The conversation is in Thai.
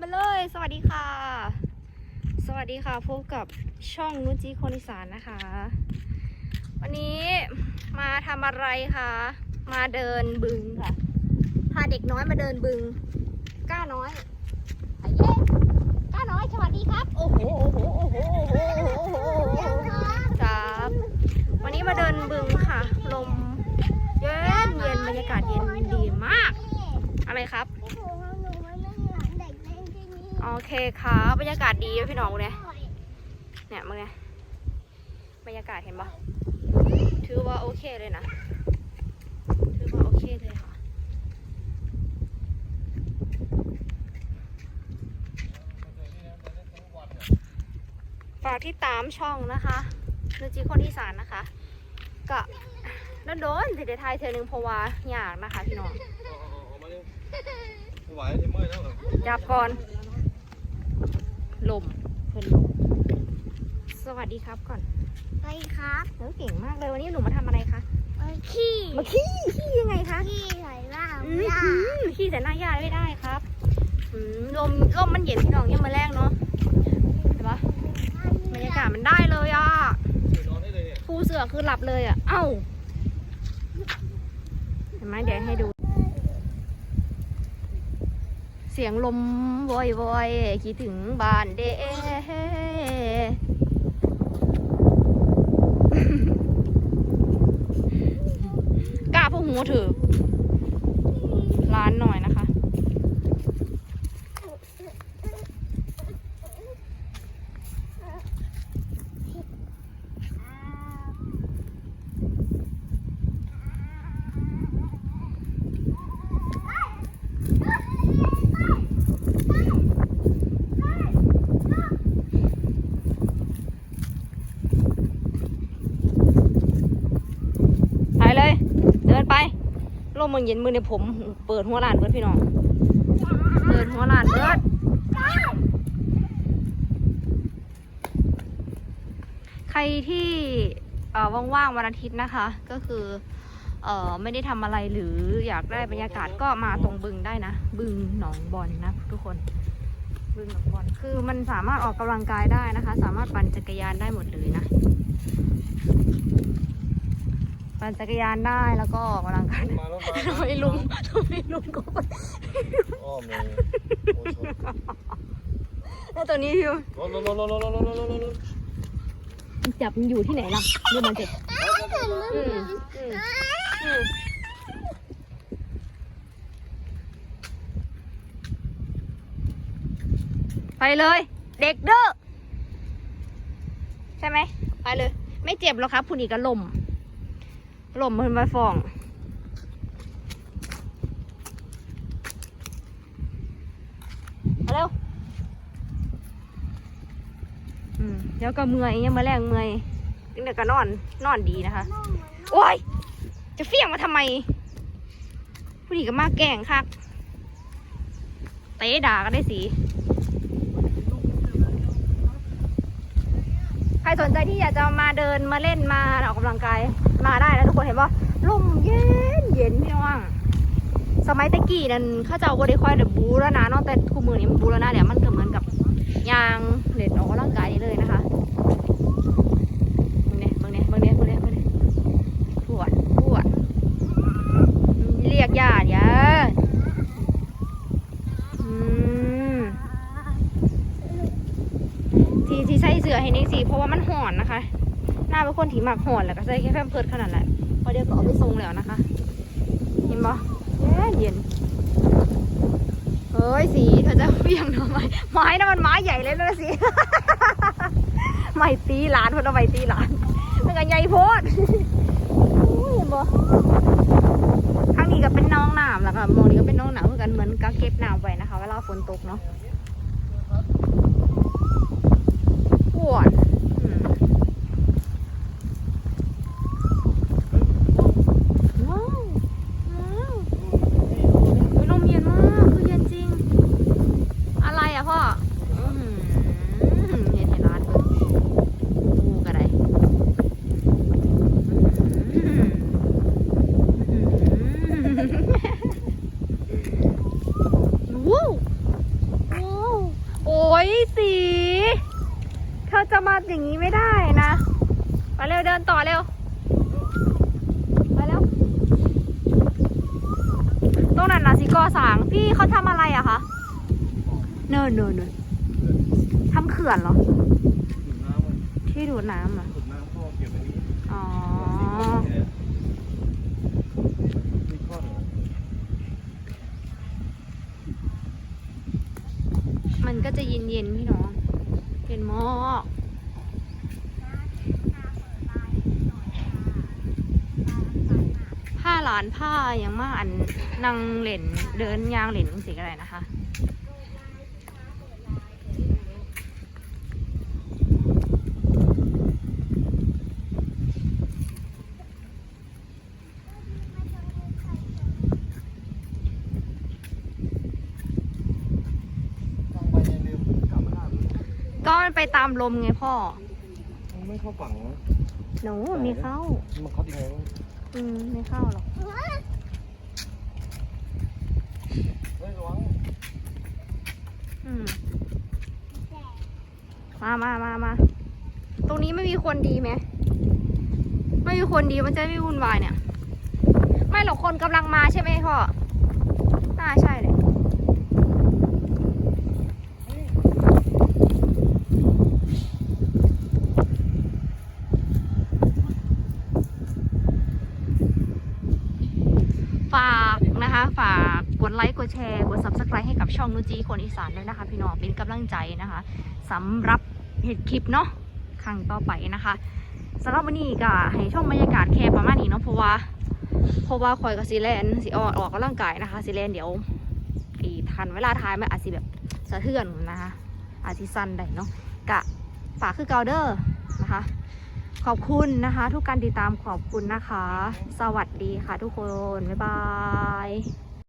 มาเลย สวัสดีค่ะ สวัสดีค่ะ พบกับช่องนุจิคนอีสานนะคะ วันนี้มาทำอะไรคะ มาเดินบึงค่ะ พาเด็กน้อยมาเดินบึง ก้าน้อยอะเย้ก้าน้อย สวัสดีครับ โอ้โห โอ้โห โอ้โห โอ้โห โอ้โหครับ วันนี้มาเดินบึงค่ะ ลมเย็นเย็นบรรยากาศเย็นดีมาก อะไรครับโอ เคครับบรรยากาศดีไหมพี่น้องเนี่ยเนี่ยมึงเนี่ยบรรยากาศเห็นปะถือว่าโอเคเลยนะ ถือว่าโอเคเลยค่ะ ฝากที่ตามช่องนะคะนจีคนที่สานนะคะ ก็นั่นโดนเทเดไทยเธอหนึ่งเพราะว่าอยากนะคะพี่น้องไหวที่เมื่อยแล้วจับก่อน ลมเพิ่นลมสวัสดีครับก่อนไปครับเออเก่งมากเลยวันนี้หนูมาทำอะไรคะไปขี้มาขี้ขี้ยังไงคะขี้ไหลล่างอืมย่าขี้แต่หน้าย่าไม่ได้ครับอืมลมลมมันเย็นพี่น้องยังมาแรงเนาะเห็นปะบรรยากาศมันได้เลยอะนอนได้เลยเนี่ยปูเสือคือหลับเลยอะ เอ้าเห็นไหมเดี๋ยวให้ดู เสียงลมวอยวอยคิดถึงบ้านเด้กล้าพวกหูถือร้านหน่อยนะคะ ไปเลย เดินไป ลมมันเย็นมือในผม เปิดหัวลานเปิดพี่น้อง เปิดหัวลานเปิดใครที่เอ่อว่างๆวันอาทิตย์นะคะ ก็คือเอ่อไม่ได้ทำอะไรหรืออยากได้บรรยากาศก็มาตรงบึงได้นะ บึงหนองบอลนะทุกคน บึงหนองบอลคือมันสามารถออกกำลังกายได้นะคะ สามารถปั่นจักรยานได้หมดเลยนะ ปั่นจักรยานได้แล้วก็ออกกำลังกายได้มาแล้วมาทำไมลุงทำไมลุงก็ไปอ้อมเลยโอ้ชนแล้วตัวนี้พี่รถรถรถรถรถรถรถรถรถมันจับมันอยู่ที่ไหนล่ะดูมันเจ็บอืมอืมอืมไปเลย เด็กเด้อใช่ไหมไปเลย ไม่เจ็บหรอกครับคุณอีกก็ลม ลมมันมาฟองเร็วอืมเดี๋ยวก็เมื่อยยังมาแรงเมื่อยเดี๋ยวก็นอนนอนดีนะคะ โอ้ย จะเฟี้ยงมาทำไม ผู้หญิงก็มาแกล้งคักเตะด่ากันได้สิ ใค รสนใจที่อยากจะมาเดินมาเล่นมาออกกำลังกายมาได้นะทุกคนเห็นป่ะลมเย็นเย็นพี่น้องสมัยตะกี้นั่นข้าเจ้าก็ได้คอยเดบูแล้วนะนอกแต่คู่มือนี้มันบูแล้วนะเดี๋ยวมันก็เหมือนกับยางเล็ดออกกำลังกายเลยนะคะมึงเนี่ยมึงเนี่ยมึงเนี่ยมึงเนี่ยมึงเนี่ยปวดปวดเรียกญาติยาอืม ที่ที่ใส่เสื้อให้นี่สิเพราะว่ามันห่อนนะคะ หน้าเป็นคนที่มักห่อนแหละก็ใส่แค่แพมเพิร์ดขนาดแหละพอเดี๋ยวก็เอาไปทรงแล้วนะคะ เห็นปะเย็นเย็นเฮ้ยสีเธอจะเบี่ยงทำไมไม้น่ะมันไม้ใหญ่เลยนะสิไม่ตีหลานเพราะเราไม่ตีหลานมันกันใหญ่โพดเห็นปะข้างนี้ก็เป็นน้องน้ำแล้วก็มองนี้ก็เป็นน้องน้ำเหมือนกันเหมือนกับเก็บน้ำไว้นะคะเวลาฝนตกเนาะ agora. เธอจะมาอย่างนี้ไม่ได้นะไปเร็วเดินต่อเร็วไปเร็วตรงนั้นนะสิกอสางพี่เขาทำอะไรอะคะเนินเนินเนินทำเขื่อนเหรอถุงน้ำมันที่ดูดน้ำเหรอถุงน้ำพ่อเก็บไว้นี้อ๋อมีข้อเหรอมันก็จะเย็นเย็นๆพี่น้องเย็นมาก ผ้าหลานผ้ายังมาอันนั่งเหล่นเดินยางเหล่นสิอะไรนะคะทางไปยังเร็วกลับมาหน้าก็มันไปตามลมไงพ่อมันไม่เข้าฝั่งนะหนูมีเข้า มันเข้ายังไงวะ อืมไม่เข้าหรอกเฮ้ยระวังอืมมามามามา ตรงนี้ไม่มีคนดีไหม ไม่มีคนดีมันจะไม่วุ่นวายเนี่ย ไม่หรอกคนกำลังมาใช่ไหมพ่อ น่าใช่เลย ฝากนะคะ ฝากกด ไลค์กดแชร์กด subscribe ให้กับช่องนูจีคนอีสานด้วยนะคะ พี่น้องเป็นกำลังใจนะคะสำหรับเหตุคลิปเนาะครั้งต่อไปนะคะสำหรับวันนี้ก็ให้ช่องบรรยากาศแค่ประมาณนี้เนาะเพราะว่าเพราะว่าคอยกับซีแลนสิออกออกกำลังกายนะคะซีแลนเดี๋ยวอีทันเวลาท้ายมันอาจสิแบบสะเทือนนะคะอาจสิสั้นได้เนาะกะฝากคือเกาเดอร์นะคะ ขอบคุณนะคะ ทุกการติดตามขอบคุณนะคะ สวัสดีค่ะทุกคน บ๊ายบาย